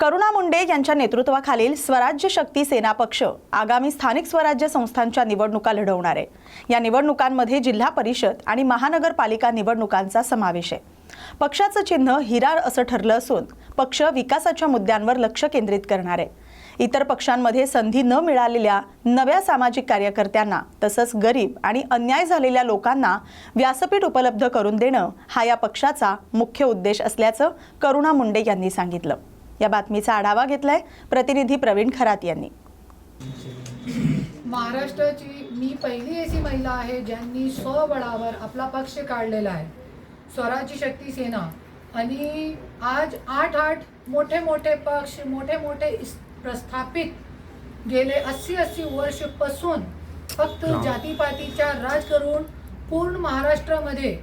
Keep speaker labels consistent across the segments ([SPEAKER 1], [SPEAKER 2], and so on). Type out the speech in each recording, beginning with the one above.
[SPEAKER 1] करुणा मुंडे यांच्या नेतृत्वाखालील स्वराज्य शक्ती सेना पक्ष आगामी स्थानिक स्वराज्य संस्थांच्या निवडणुका लढवणार. आहे या निवडणुकांमध्ये जिल्हा परिषद आणि महानगरपालिका निवडणुकांचा समावेश आहे. पक्षाचं चिन्ह हिरार असं ठरलं असून पक्ष विकासाच्या मुद्द्यांवर लक्ष केंद्रित करणार. आहे इतर पक्षांमध्ये संधी न मिळालेल्या नव्या सामाजिक कार्यकर्त्यांना तसंच गरीब आणि अन्याय झालेल्या लोकांना व्यासपीठ उपलब्ध करून देणं हा या पक्षाचा मुख्य उद्देश असल्याचं करुणा मुंडे यांनी सांगितलं. या बातमीचा आढावा घेतलाय प्रतिनिधी प्रवीण खरात यांनी.
[SPEAKER 2] महाराष्ट्राची मी पहिली अशी महिला आहे ज्यांनी स्वबळावर आपला पक्ष काढलेला आहे. स्वराज्य शक्ती सेना आणि आज आठ आठ मोठे मोठे पक्ष मोठे मोठे इस- प्रस्थापित गेले अस्सी अस्सी वर्षपासून फक्त जातीपातीचा राज करून पूर्ण महाराष्ट्रामध्ये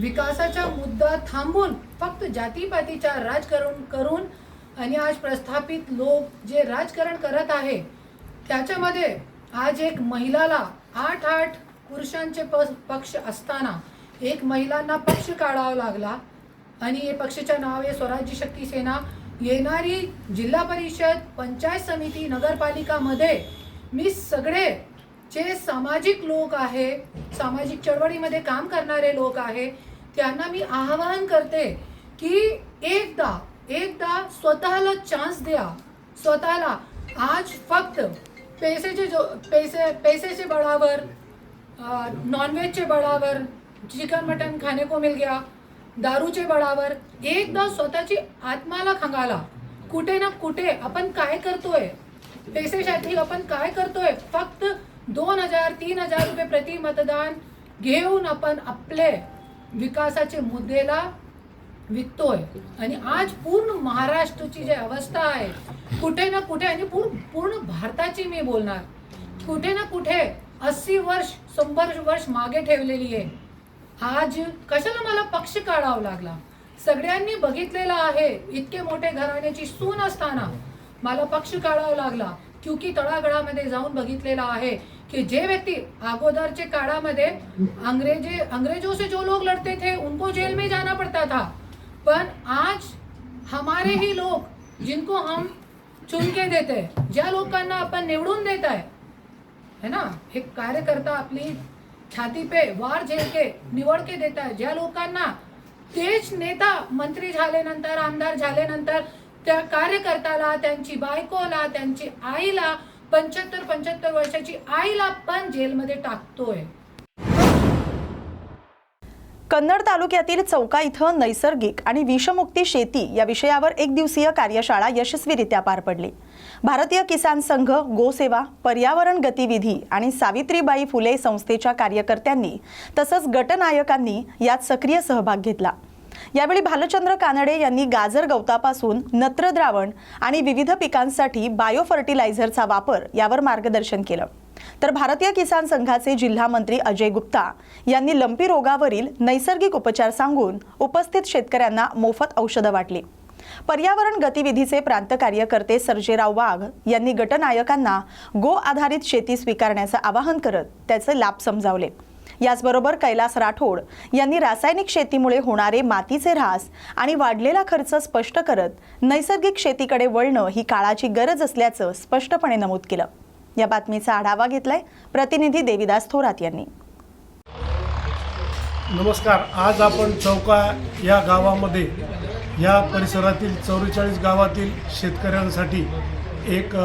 [SPEAKER 2] विकासाचा मुद्दा थांबून फक्त जातीपातीचा राजकारण करून आणि आज प्रस्थापित लोक जे राजकारण करत आहे त्याच्यामध्ये आज एक महिलाला आठ आठ पुरुषांचे प- पक्ष असताना एक महिलांना पक्ष काढावा लागला. आणि हे पक्षाचं नाव आहे स्वराज्य शक्ती सेना येणारी जिल्हा परिषद पंचायत समिती नगरपालिकामध्ये मी सगळे जे सामाजिक लोक आहे सामाजिक चळवळीमध्ये काम करणारे लोक आहे त्यांना मी आवाहन करते की एकदा एकदा स्वतःला चान्स द्या. स्वतःला आज फक्त पैसेचे जो पैसे पैसेचे बळावर नॉनव्हेजचे बळावर चिकन मटन खाने को मिल गया दारूचे बळावर एकदा स्वतःची आत्माला खंगाला. कुठे ना कुठे आपण काय करतोय? पैसेसाठी आपण काय करतोय? फक्त दोन हजार तीन हजार रुपये प्रति मतदान घेऊन आपण आपले विकासाचे मुद्देला विकतोय. आणि आज पूर्ण महाराष्ट्राची जी अवस्था आहे कुठे ना कुठे आणि पूर्ण पूर्ण भारताची मी बोलणार कुठे ना कुठे अस्सी वर्ष शंभर वर्ष मागे ठेवलेली आहे. आज कशाला मला पक्ष काढावा लागला? सगळ्यांनी बघितलेलं आहे इतके मोठे घराण्याची सून असताना मला पक्ष काढावा लागला. क्योंकि तळागळामध्ये जाऊन बघितलेला आहे की जे व्यक्ती अगोदरचे काळामध्ये अंग्रेजे अंग्रेजों से जो लोग लड़ते थे उनको जेल में जाना पड़ता था. पण आज हमारे ही लोग जिनको हम चुन के देते हैं, ज्या लोकांना आपण निवडून देत आहे है ना? हे कार्यकर्ता आपली छाती पे वार झेल के निवड के देत आहे. ज्या लोकांना तेच नेता मंत्री झाल्यानंतर आमदार झाल्यानंतर त्या कार्यकर्त्याला त्यांची बायकोला त्यांची आईला पंच्याहत्तर पंच्याहत्तर वर्षाची आईला पण जेलमध्ये टाकतोय.
[SPEAKER 1] कन्नड तालुक्यातील चौका इथं नैसर्गिक आणि विषमुक्ती शेती या विषयावर एक दिवसीय कार्यशाळा यशस्वीरित्या पार पडली. भारतीय किसान संघ गोसेवा पर्यावरण गतिविधी आणि सावित्रीबाई फुले संस्थेच्या कार्यकर्त्यांनी तसंच गटनायकांनी यात सक्रिय सहभाग घेतला. यावेळी भालचंद्र कानडे यांनी गाजर गवतापासून नत्र द्रावण आणि विविध पिकांसाठी बायो फर्टिलायझरचा वापर यावर मार्गदर्शन केलं. तर भारतीय किसान संघाचे जिल्हा मंत्री अजय गुप्ता यांनी लंपी रोगावरील नैसर्गिक उपचार सांगून उपस्थित शेतकऱ्यांना मोफत औषधं वाटली. पर्यावरण गतिविधीचे प्रांत कार्यकर्ते सर्जेराव वाघ यांनी गटनायकांना गो आधारित शेती स्वीकारण्याचं आवाहन करत त्याचे लाभ समजावले. याचबरोबर कैलास राठोड यांनी रासायनिक शेतीमुळे होणारे मातीचे ऱ्हास आणि वाढलेला खर्च स्पष्ट करत नैसर्गिक शेतीकडे वळणं ही काळाची गरज असल्याचं स्पष्टपणे नमूद केलं. या बातमीचा आढावा घेतलाय प्रतिनिधी देविदास थोरात यांनी.
[SPEAKER 3] नमस्कार. आज आपण चौका या गावामध्ये या परिसरातील चौवेचाळीस गावातील शेतकऱ्यांसाठी एक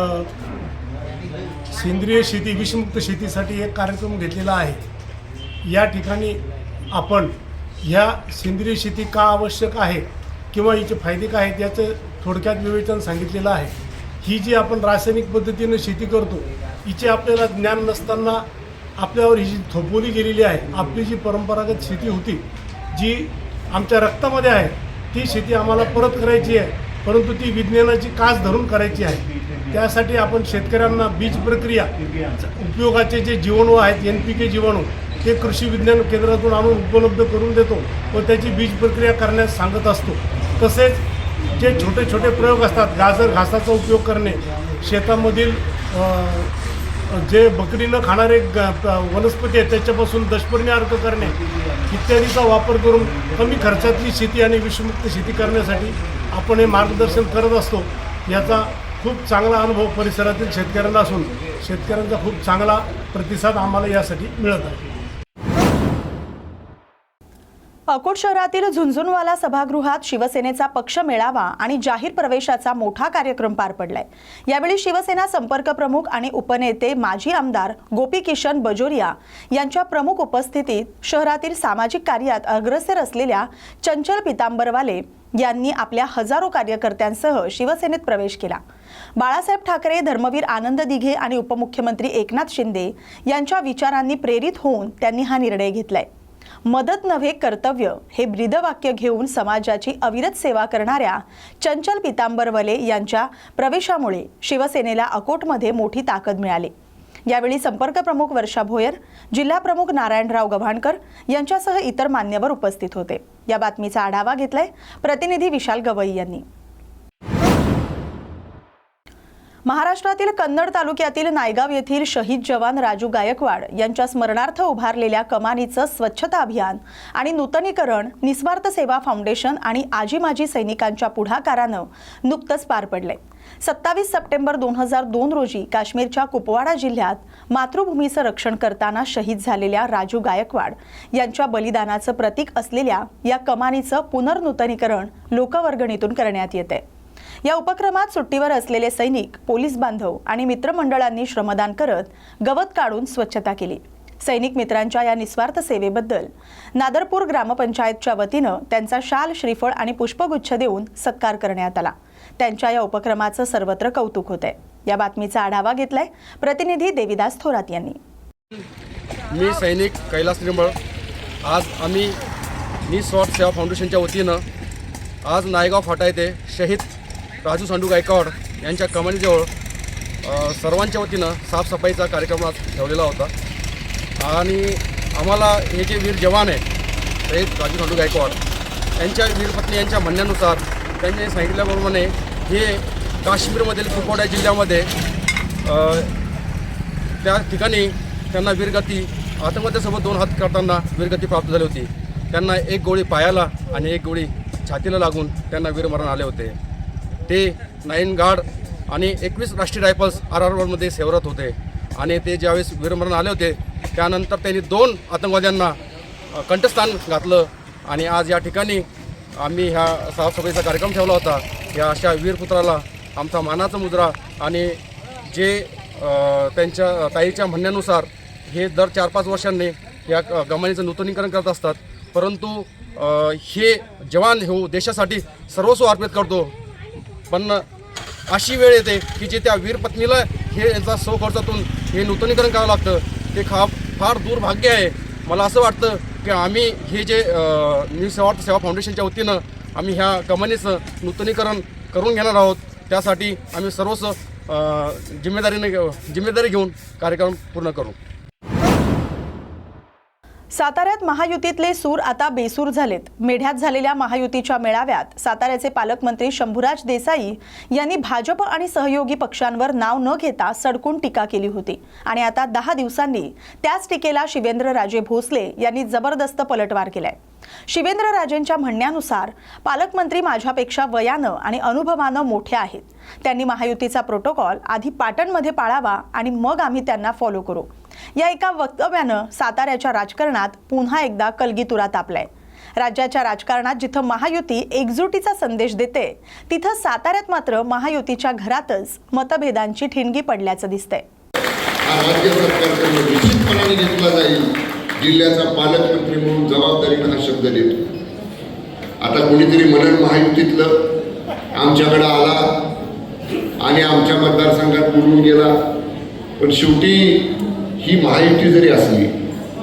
[SPEAKER 3] सेंद्रिय शेती विषमुक्त शेतीसाठी एक कार्यक्रम घेतलेला आहे. या ठिकाणी आपण ह्या सेंद्रिय शेती का आवश्यक आहे किंवा हिचे फायदे काय आहेत याचं थोडक्यात विवेचन सांगितलेलं आहे. ही जी आपण रासायनिक पद्धतीनं शेती करतो हिचे आपल्याला ज्ञान नसताना आपल्यावर ही जी थोपवली गेलेली आहे आपली जी परंपरागत शेती होती जी आमच्या रक्तामध्ये आहे ती शेती आम्हाला परत करायची आहे परंतु ती विज्ञानाची कास धरून करायची आहे. त्यासाठी आपण शेतकऱ्यांना बीज प्रक्रिया उपयोगाचे जे जीवाणू आहेत एन पी के जीवाणू ते कृषी विज्ञान केंद्रातून आणून उपलब्ध करून देतो व त्याची बीज प्रक्रिया करण्यास सांगत असतो. तसेच जे छोटे छोटे प्रयोग असतात गाजर घासाचा उपयोग करणे शेतामधील जे बकरीनं खाणारे ग- वनस्पती आहेत त्याच्यापासून दशपर्णी अर्थ करणे इत्यादीचा वापर करून कमी खर्चातली शेती आणि विषमुक्त शेती करण्यासाठी आपण हे मार्गदर्शन करत असतो. याचा खूप चांगला अनुभव परिसरातील शेतकऱ्यांना असून शेतकऱ्यांचा खूप चांगला प्रतिसाद आम्हाला यासाठी मिळत आहे.
[SPEAKER 1] अकोट शहरातील झुंझुनवाला सभागृहात शिवसेनेचा पक्ष मेळावा आणि जाहीर प्रवेशाचा मोठा कार्यक्रम पार पडलाय. यावेळी शिवसेना संपर्क प्रमुख आणि उपनेते माजी आमदार गोपी किशन बजोरिया यांच्या प्रमुख उपस्थितीत शहरातील सामाजिक कार्यात अग्रसर असलेल्या चंचल पितांबरवाले यांनी आपल्या हजारो कार्यकर्त्यांसह शिवसेनेत प्रवेश केला. बाळासाहेब ठाकरे धर्मवीर आनंद दिघे आणि उपमुख्यमंत्री एकनाथ शिंदे यांच्या विचारांनी प्रेरित होऊन त्यांनी हा निर्णय घेतलाय. मदत नव्हे कर्तव्य हे ब्रीदवाक्य घेऊन समाजाची अविरत सेवा करणाऱ्या चंचल पितांबरवले यांच्या प्रवेशामुळे शिवसेनेला अकोटमध्ये मोठी ताकद मिळाली. यावेळी संपर्क प्रमुख वर्षा भोयर जिल्हा प्रमुख नारायणराव गव्हाणकर यांच्यासह इतर मान्यवर उपस्थित होते. या बातमीचा आढावा घेतलाय प्रतिनिधी विशाल गवई यांनी. महाराष्ट्रातील कन्नड तालुक्यातील नायगाव येथील शहीद जवान राजू गायकवाड यांच्या स्मरणार्थ उभारलेल्या कमानीचं स्वच्छता अभियान आणि नूतनीकरण निस्वार्थ सेवा फाउंडेशन आणि आजी माजी सैनिकांच्या पुढाकारानं नुकतंच पार पडले सत्तावीस सप्टेंबर दोन हजार दोन रोजी काश्मीरच्या कुपवाडा जिल्ह्यात मातृभूमीचं रक्षण करताना शहीद झालेल्या राजू गायकवाड यांच्या बलिदानाचं प्रतीक असलेल्या या कमानीचं पुनर्नूतनीकरण लोकवर्गणीतून करण्यात येते या उपक्रमात सुट्टीवर असलेले सैनिक पोलीस बांधव आणि मित्रमंडळांनी श्रमदान करत गवत काढून स्वच्छता केली. सैनिक मित्रांच्या या निस्वार्थ सेवेबद्दल नादरपूर ग्रामपंचायतच्या वतीनं त्यांचा शाल श्रीफळ आणि पुष्पगुच्छ देऊन सत्कार करण्यात आला. त्यांच्या या उपक्रमाचं सर्वत्र कौतुक होतंय. या बातमीचा आढावा घेतलाय प्रतिनिधी देविदास थोरात यांनी.
[SPEAKER 4] मी सैनिक कैलास निर्मळ. आज आम्ही निस्वार्थ सेवा फाउंडेशनच्या वतीनं आज नायगाव फाटा येथे शहीद राजू सांडू गायकवाड यांच्या कमानीजवळ सर्वांच्या वतीनं साफसफाईचा कार्यक्रम आज ठेवलेला होता. आणि आम्हाला हे जे वीर जवान आहे शहीद राजू सांडू गायकवाड यांच्या वीरपत्नी यांच्या म्हणण्यानुसार त्यांनी सांगितल्याप्रमाणे हे काश्मीरमधील कुपवाडा जिल्ह्यामध्ये त्या ठिकाणी त्यांना वीरगती आतंकवाद्यासोबत दोन हात करताना वीरगती प्राप्त झाली होती. त्यांना एक गोळी पायाला आणि एक गोळी छातीला लागून त्यांना वीरमरण आले होते. ते नाईन गार्ड आणि एकवीस राष्ट्रीय रायफल्स आर आर वनमध्ये सेवरत होते. आणि ते ज्यावेळेस वीरमरण आले होते त्यानंतर त्यांनी दोन आतंकवाद्यांना कंठस्थान घातलं. आणि आज या ठिकाणी आम्ही ह्या साफसफाईचा कार्यक्रम ठेवला होता. या अशा वीरपुत्राला आमचा मानाचा मुद्रा आणि जे त्यांच्या ताईच्या म्हणण्यानुसार हे दर चार पाच वर्षांनी या क- गमानीचं नूतनीकरण करत असतात. परंतु हे जवान हो देशासाठी सर्वस्व अर्पित करतो. पण अशी वेळ येते की जे त्या वीरपत्नीला हे यांचा सौ खर्चातून हे नूतनीकरण करावं लागतं ते खा फार दुर्भाग्य आहे. मला असं वाटतं की आम्ही हे जे न्यू निस्वार्थ सेवा फाउंडेशनच्या वतीनं आम्ही ह्या कमानीचं नूतनीकरण करून घेणार आहोत. त्यासाठी आम्ही सर्वच जिम्मेदारीने जिम्मेदारी घेऊन कार्यक्रम पूर्ण करू.
[SPEAKER 1] साताऱ्यात महायुतीतले सूर आता बेसूर झालेत. मेढ्यात झालेल्या महायुतीच्या मेळाव्यात साताऱ्याचे पालकमंत्री शंभूराज देसाई यांनी भाजप आणि सहयोगी पक्षांवर नाव न घेता सडकून टीका केली होती. आणि आता दहा दिवसांनी त्याच टीकेला शिवेंद्रराजे भोसले यांनी जबरदस्त पलटवार केलाय. शिवेंद्रराजेंच्या म्हणण्यानुसार पालकमंत्री माझ्यापेक्षा वयानं आणि अनुभवानं मोठे आहेत. त्यांनी महायुतीचा प्रोटोकॉल आधी पाटणमध्ये पाळावा आणि मग आम्ही त्यांना फॉलो करू. या एका वक्तव्यानं साताऱ्याच्या राजकारणात पुन्हा एकदा कलगीतुरा तापलाय राज्याच्या राजकारणात जिथं महायुती एकजुटीचा संदेश देते तिथं साताऱ्यात मात्र महायुतीच्या घरातच मतभेदांची ठिणगी पडल्याचं दिसतंय.
[SPEAKER 5] जिल्ह्याचा पालकमंत्री म्हणून जबाबदारीनं हा शब्द देतो. आता कोणीतरी मनन महायुतीतलं आमच्याकडं आला आणि आमच्या मतदारसंघात बोलून गेला. पण शेवटी ही महायुती जरी असली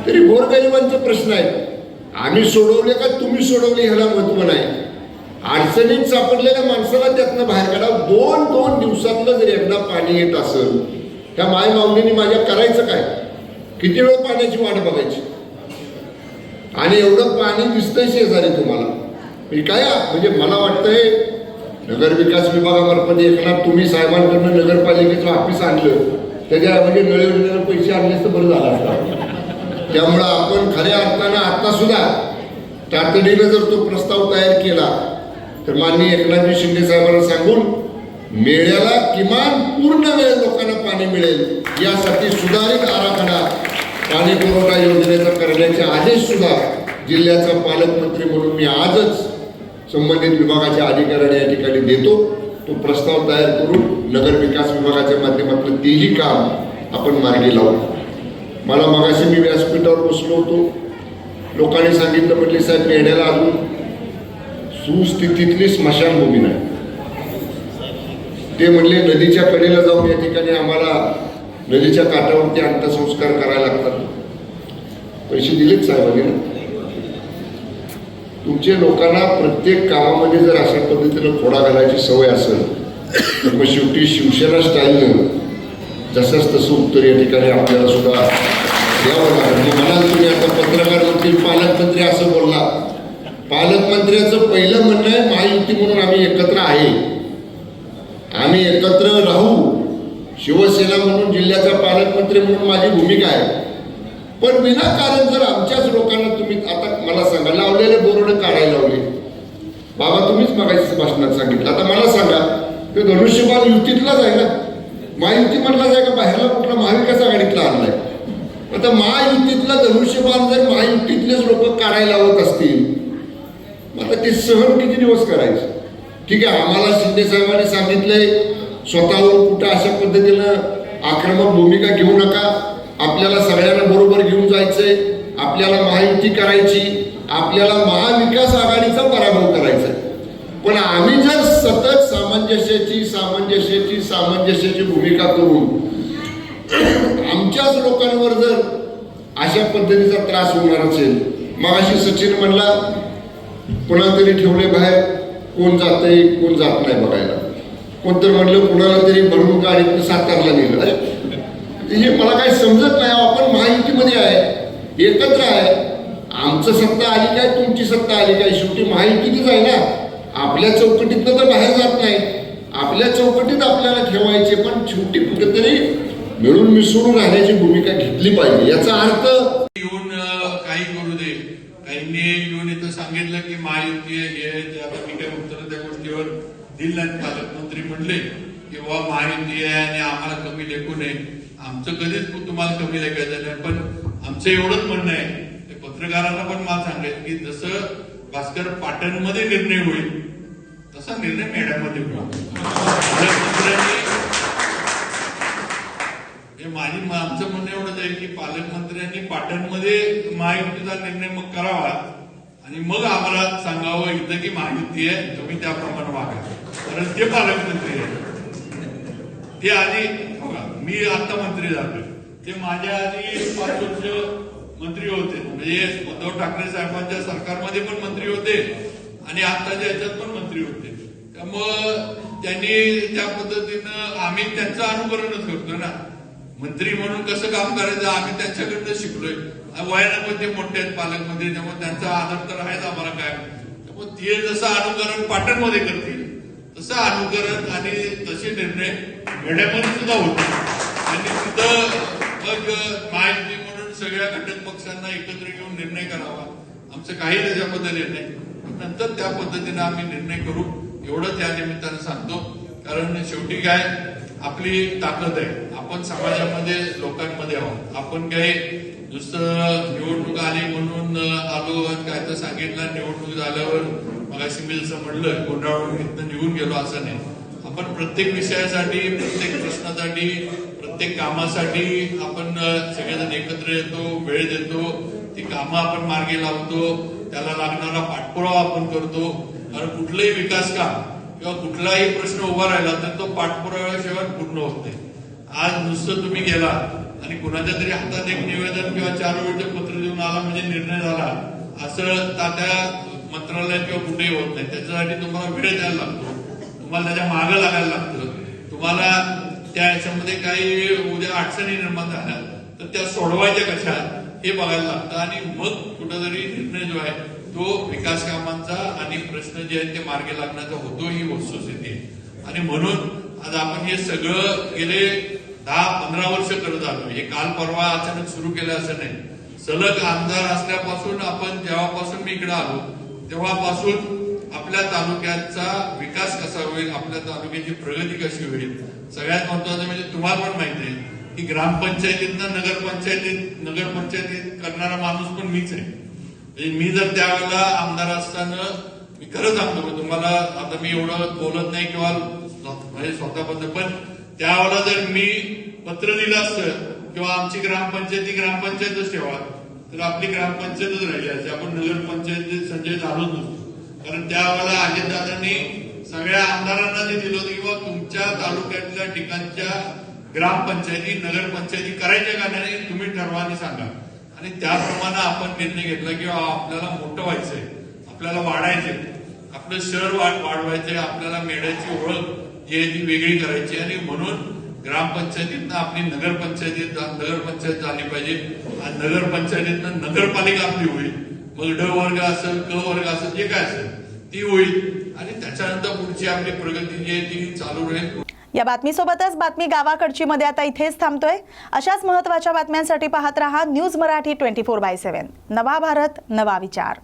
[SPEAKER 5] तरी गोरगरिबांचे प्रश्न आहेत आम्ही सोडवले का तुम्ही सोडवले ह्याला महत्त्व नाही. अडचणीत सापडलेल्या माणसाला त्यातनं बाहेर काढा. दोन दोन दिवसातलं जर एकदा पाणी येत असेल त्या माय माऊलीने माझ्या करायचं काय? किती वेळ पाण्याची वाट बघायची? आणि एवढं पाणी दिसतंय शेजारी तुम्हाला. मी काय म्हणजे मला वाटतंय नगर विकास विभागामार्फत एकनाथ तुम्ही साहेबांकडनं नगरपालिकेचं ऑफिस आणलं. त्याच्या म्हणजे नळ पैसे आणलेच तर बरं झालं असतं. त्यामुळं आपण खऱ्या अर्थानं आता सुद्धा तातडीनं जर तो प्रस्ताव तयार केला तर माननीय एकनाथजी शिंदे साहेबांना सांगून मेळ्याला किमान पूर्ण वेळ लोकांना पाणी मिळेल यासाठी सुधारित आराखडा पाणी पुरवठा योजनेचा करण्याचे आदेश सुद्धा जिल्ह्याचा पालकमंत्री म्हणून मी आजच संबंधित विभागाच्या अधिकाऱ्यांना या ठिकाणी देतो. तो प्रस्ताव तयार करून नगर विकास विभागाच्या माध्यमातून तेही काम आपण मार्गी लावू. मला मगाशी मी व्यासपीठावर बसलो होतो. लोकांनी सांगितलं म्हटले साहेब मेढ्याला अजून सुस्थितीतली स्मशानभूमी नाही. ते म्हणले नदीच्या कडेला जाऊन या ठिकाणी आम्हाला नदीच्या काठावरती अंत्यसंस्कार करायला लागतात. पैसे दिलेत साहेबांनी. तुमचे लोकांना प्रत्येक कामामध्ये जर अशा पद्धतीनं खोडा घालायची सवय असेल तर मग शेवटी शिवसेना स्टाईलनं जसंच तसं उत्तर या ठिकाणी आपल्याला सुद्धा द्यावं लागेल. मग म्हणाल तुम्ही आता पत्रकार होतील पालकमंत्री असं बोलला. पालकमंत्र्याचं पहिलं म्हणणं आहे महायुती म्हणून आम्ही एकत्र आहे. आम्ही एकत्र राहू. शिवसेना म्हणून जिल्ह्याचा पालकमंत्री म्हणून माझी भूमिका आहे. पण विनाकारण जर आमच्याच लोकांना तुम्ही आता मला सांगा लावलेले बोर्ड काढायला लावले. बाबा तुम्हीच मागायचं भाषणात सांगितलं. आता मला सांगा ते धनुष्यबाण युतीतलाच आहे ना? महायुती म्हटलाच आहे का बाहेरला कुठला महाविकास आघाडीतला आणलाय? आता महायुतीतला धनुष्यबाण जर महायुतीतलेच लोक काढायला लावत असतील आता ते सहन किती दिवस करायचं? ठीक आहे आम्हाला शिंदे साहेबांनी सांगितलंय स्वतःहून कुठं अशा पद्धतीनं आक्रमक भूमिका घेऊ नका. आपल्याला सगळ्यांना बरोबर घेऊन जायचंय. आपल्याला महायुती करायची. आपल्याला महाविकास आघाडीचा पराभव करायचा आहे. पण आम्ही जर सतत सामंजस्याची सामंजस्याची सामंजस्याची भूमिका करून आमच्याच लोकांवर जर अशा पद्धतीचा त्रास होणार असेल मग अशी सचिन म्हणला कुणातरी ठेवले बाहेर कोण जातंय कोण जात नाही बघायला. कोणतरी म्हणलं कुणाला तरी भरून गाडीतनं सातारला नेलं. हे मला काही समजत नाही आपण महायुतीमध्ये आहे एकत्र आहे. आमचं सत्ता आली काय तुमची सत्ता आली काय? शेवटी महायुतीतच आहे ना. आपल्या चौकटीतनं तर बाहेर जात नाही. आपल्या चौकटीत आपल्याला ठेवायचे पण शेवटी कुठेतरी मिळून मिसळून राहण्याची भूमिका घेतली पाहिजे. याचा अर्थ
[SPEAKER 6] येऊन काही करू दे. काहींनी येऊन इथं सांगितलं की महायुती आहे, हे आहे, उत्तर त्या गोष्टीवर दिलं नाही म्हणले की बाबा महायुती आहे आणि आम्हाला कमी लेखू नये. आमचं कधीच तुम्हाला कमी लेखायचं नाही पण आमचं एवढंच म्हणणं आहे. ते पत्रकारांना पण मला सांगायचं की जसं भास्कर पाटणमध्ये निर्णय होईल तसा निर्णय मेढ्यामध्ये होईल. हे माझी आमचं म्हणणं एवढंच आहे की पालकमंत्र्यांनी पाटणमध्ये महायुतीचा निर्णय मग करावा आणि मग आम्हाला सांगावं इथं की महायुती आहे तुम्ही त्याप्रमाणे वागा. कारण ते पालकमंत्री आहेत. ते आधी बघा, मी आता मंत्री झालो ते माझ्या आधी पाच वर्ष मंत्री होते. म्हणजे उद्धव ठाकरे साहेबांच्या सरकारमध्ये पण मंत्री होते आणि आताच्या याच्यात पण मंत्री होते. त्यामुळं त्यांनी त्या पद्धतीनं आम्ही त्यांचं अनुकरणच करतो ना. मंत्री म्हणून कसं काम करायचं आम्ही त्यांच्याकडनं शिकलोय. वयानं पण ते मोठे आहेत पालकमंत्री त्यामुळे त्यांचा आदर तर आहेच आम्हाला काय. त्यामुळे ते जसं अनुकरण पाटणमध्ये करतील तसं अनुकरण आणि तसे निर्णय घेण्यामध्ये सुद्धा होते. आणि तिथं मग महायुती म्हणून सगळ्या घटक पक्षांना एकत्र घेऊन निर्णय करावा. आमचं काही त्याच्याबद्दल येत नाही. नंतर त्या पद्धतीने आम्ही निर्णय करू. एवढं त्या निमित्तानं सांगतो. कारण शेवटी काय आपली ताकद आहे. आपण समाजामध्ये लोकांमध्ये आहोत. आपण काही नुसतं निवडणूक आली म्हणून आलो काय तर सांगितलं निवडणूक झाल्यावर मग मी जसं म्हणलं गोंधळून इथं निघून गेलो असं नाही. आपण प्रत्येक विषयासाठी प्रत्येक प्रश्नासाठी प्रत्येक कामासाठी आपण सगळेजण एकत्र येतो वेळ देतो. ती कामं आपण मार्गी लावतो. त्याला लागणारा पाठपुरावा आपण करतो. कारण कुठलंही विकास काम किंवा कुठलाही प्रश्न उभा राहिला तर तो पाठपुराव्याशिवाय पूर्ण होत नाही. आज नुसतं तुम्ही गेला आणि कुणाच्या तरी हातात एक निवेदन किंवा चार वेळचं पत्र देऊन आला म्हणजे निर्णय झाला असं तात्या मंत्रालयात किंवा कुठेही होत नाही. त्याच्यासाठी तुम्हाला वेळ द्यायला लागतो. तुम्हाला त्याच्या मागं लागायला लागतं. तुम्हाला त्या याच्यामध्ये काही उद्या अडचणी निर्माण झाल्या तर त्या सोडवायच्या कशा हे बघायला लागतं. आणि मग कुठंतरी निर्णय जो आहे तो विकास कामांचा आणि प्रश्न जे आहेत ते मार्गी लागण्याचा होतो ही वस्तुस्थिती. आणि म्हणून आज आपण हे सगळं गेले दहा पंधरा वर्ष करत आलो. हे काल परवा अचानक सुरू केलं असं नाही. सलग आमदार असल्यापासून आपण जेव्हापासून मी इकडे आलो तेव्हापासून आपल्या तालुक्याचा विकास कसा होईल आपल्या तालुक्याची प्रगती कशी होईल सगळ्यात महत्वाचं म्हणजे तुम्हाला पण माहिती आहे की ग्रामपंचायतीतनं नगरपंचायतीत नगरपंचायतीत करणारा माणूस पण मीच आहे. म्हणजे मी जर त्यावेळेला आमदार असताना मी खरं सांगतो तुम्हाला आता मी एवढं बोलत नाही किंवा म्हणजे स्वतःबद्दल पण त्यावेळेला जर मी पत्र दिलं असतं किंवा आमची ग्रामपंचायती ग्रामपंचायतच ठेवा. तर आपली ग्रामपंचायतच राहिली असते आपण नगरपंचायतीत संजय झालोच नसतो. कारण त्यावेळेला अजितदादांनी सगळ्या आमदारांना जे दिलं होतं किंवा तुमच्या तालुक्यातल्या ठिकाणच्या ग्रामपंचायती नगरपंचायती करायच्या का नाही तुम्ही ठरवाने सांगा. आणि त्याप्रमाणे आपण निर्णय घेतला की आपल्याला मोठं व्हायचंय. आपल्याला वाढायचंय. आपलं शहर वाढ वाढवायचंय. आपल्याला मेढ्याची ओळख जी आहे ती वेगळी करायची आणि म्हणून ग्रामपंचायतीतनं आपली नगरपंचायतीत नगरपंचायत झाली पाहिजे आणि नगरपंचायतीतनं नगरपालिका आपली होईल. मग ड वर्ग असेल क वर्ग असेल जे काय असेल ती होईल. आणि त्याच्यानंतर पुढची आपली प्रगती जी आहे ती चालू राहील.
[SPEAKER 1] या बातमीसोबतच बातमी गावाकडची मध्ये आता इथेच थांबतोय. अशाच महत्त्वाच्या बातम्यांसाठी पाहत रहा news Marathi twenty four by seven. नवा भारत नवा विचार.